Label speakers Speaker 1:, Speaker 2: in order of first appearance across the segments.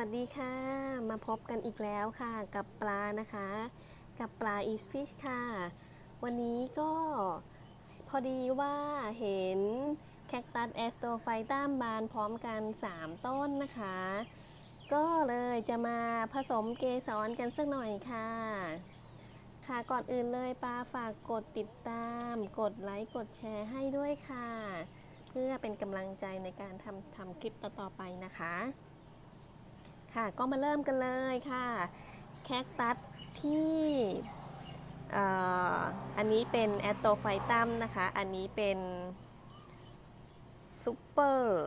Speaker 1: วัสดีค่ะ มาพบกันอีกแล้วค่ะ กับปลานะคะ กับปลา East Fish ค่ะ วันนี้ก็พอดีว่าเห็นแคคตัสแอสโตไฟตัมบานพร้อมกัน 3 ต้นนะคะ ก็เลยจะมาผสมเกสรกันสักหน่อยค่ะ ค่ะก่อนอื่นเลยปลาฝากกดติดตาม กดไลค์กดแชร์ให้ด้วยค่ะ เพื่อเป็นกำลังใจในการทำทำคลิปต่อๆไปนะคะ ค่ะก็มาเริ่มกันเลยค่ะแคคตัสที่อันนี้เป็นแอตโตไฟตัมนะคะ อันนี้เป็นซูเปอร์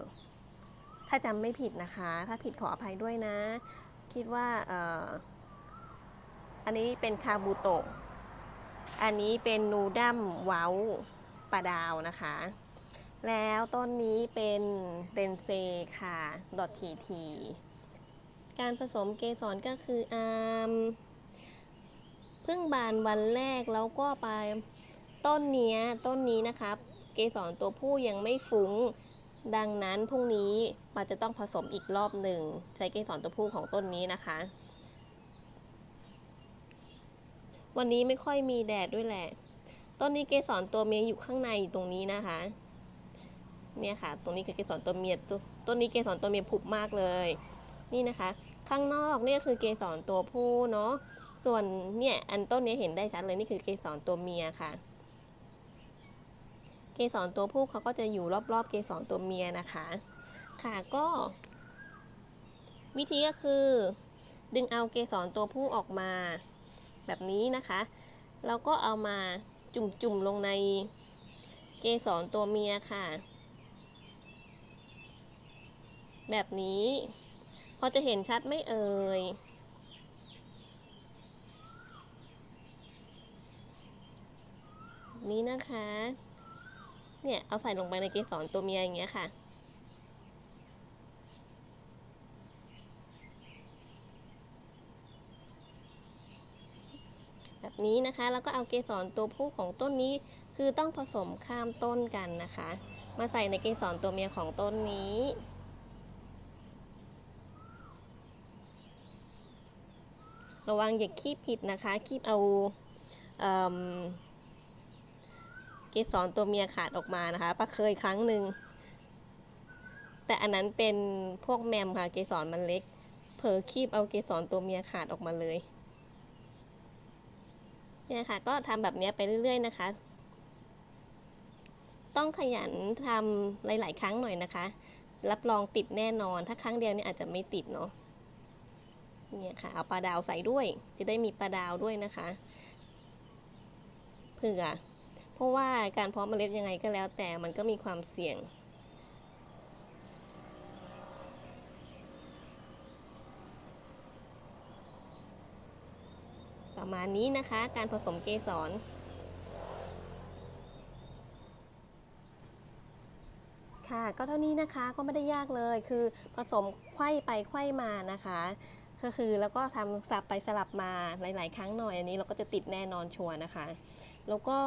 Speaker 1: ถ้าจำไม่ผิดนะคะ ถ้าผิดขออภัยด้วยนะ คิดว่าอันนี้เป็นคาบูโตะอันนี้เป็นนูดัมเว้าปลาดาวนะคะ แล้วต้นนี้เป็นเบนเซค่ะ ดอททีที การผสมเกสรก็คืออามเพิ่งบานวันแรกแล้วก็ไปต้นเนี้ยต้นนี้นะครับ เกสรตัวผู้ยังไม่ฟุ้ง ดังนั้นพรุ่งนี้ปาจะต้องผสมอีกรอบหนึ่งใช้เกสรตัวผู้ของต้นนี้นะคะ วันนี้ไม่ค่อยมีแดดด้วยแหละ ต้นนี้เกสรตัวเมียอยู่ข้างในอยู่ตรงนี้นะคะเนี่ยค่ะ ตรงนี้คือเกสรตัวเมียต,ต้นนี้เกสรตัวเมียผุบมากเลย นี่นะคะ ข้างนอกเนี่ยคือเกสรตัวผู้เนาะส่วนเนี่ยอันต้นนี้เห็นได้ชัดเลยนี่คือเกสรตัวเมียค่ะ เกสรตัวผู้เขาก็จะอยู่รอบๆ เกสรตัวเมียนะคะ ค่ะก็ วิธีก็คือ ดึงเอาเกสรตัวผู้ออกมา แบบนี้นะคะแล้วก็เอามาจุ่มๆลงในเกสรตัวเมียค่ะ แบบนี้ พอจะเห็นชัดไม่เอ่ย นี้นะคะ เนี่ย เอาใส่ลงไปในเกสรตัวเมียอย่างเงี้ยค่ะ แบบนี้นะคะ แล้วก็เอาเกสรตัวผู้ของต้นนี้ คือต้องผสมข้ามต้นกันนะคะ มาใส่ในเกสรตัวเมียของต้นนี้ ระวังอย่าคีบผิดนะคะ คีบเอาเเกสรตัวเมียขาดออกมานะคะปะเคยครั้งหนึ่ง แต่อันนั้นเป็นพวกแมมค่ะ เกสรมันเล็ก เผลอคีบเอาเกสรตัวเมียขาดออกมาเลยเนี่ยค่ะ ก็ทำแบบนี้ไปเรื่อย ๆ นะคะ ต้องขยันทำหลาย ๆ ครั้งหน่อยนะคะ รับรองติดแน่นอน ถ้าครั้งเดียวเนี่ยอาจจะไม่ติดเนาะ เนี่ยค่ะเอาปลาดาวใส่ด้วย จะได้มีปลาดาวด้วยนะคะเผื่อเพราะว่าการเพาะเมล็ดยังไงก็แล้วแต่มันก็มีความเสี่ยงประมาณนี้นะคะการผสมเกสร ค่ะก็เท่านี้นะคะก็ไม่ได้ยากเลยคือผสมไข้ไปไข้มานะคะ ก็คือแล้วก็ทำสับไปสลับมาหลาย ๆ ครั้งหน่อยอันนี้เราก็จะติดแน่นอนชัวร์นะคะ แล้วก็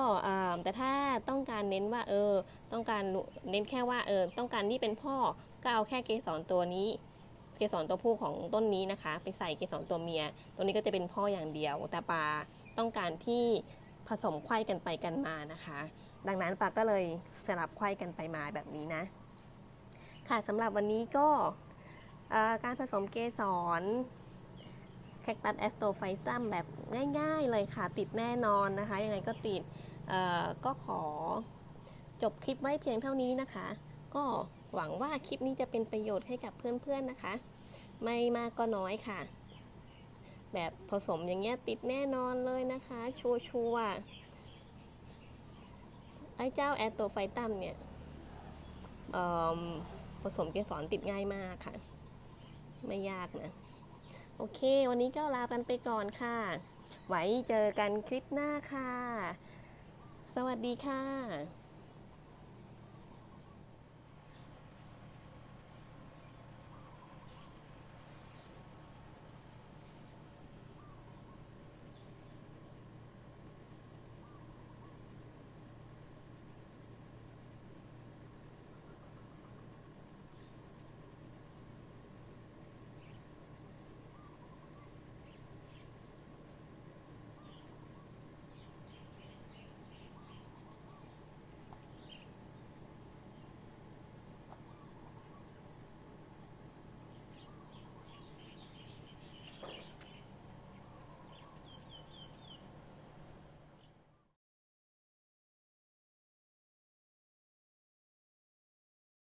Speaker 1: แต่ถ้าต้องการเน้นว่าเออต้องการเน้นแค่ว่าเออต้องการนี่เป็นพ่อก็เอาแค่เกสรตัวนี้ เกสรตัวผู้ของต้นนี้นะคะ ไปใส่เกสรตัวเมีย ตัวนี้ก็จะเป็นพ่ออย่างเดียว แต่ปลาต้องการที่ผสมไขว้กันไปกันมานะคะ ดังนั้นปลาก็เลยสลับไขว้กันไปมาแบบนี้นะค่ะสำหรับวันนี้ก็การผสมเกสร คคตัสแอสโตไฟซัมแบบง่ายๆเลยค่ะ ติดแน่นอนนะคะ ยังไงก็ติดก็ขอจบคลิปไว้เพียงเท่านี้นะคะ ก็หวังว่าคลิปนี้จะเป็นประโยชน์ให้กับเพื่อนๆนะคะ ไม่มากก็น้อยค่ะ แบบผสมอย่างเงี้ยติดแน่นอนเลยนะคะ ชัวร์ๆไอ้เจ้าแอสโตไฟตัมเนี่ยผสมเกสรติดง่ายมากค่ะ ไม่ยากนะ โอเค วันนี้ก็ลากันไปก่อนค่ะ ไว้เจอกันคลิปหน้าค่ะ สวัสดีค่ะ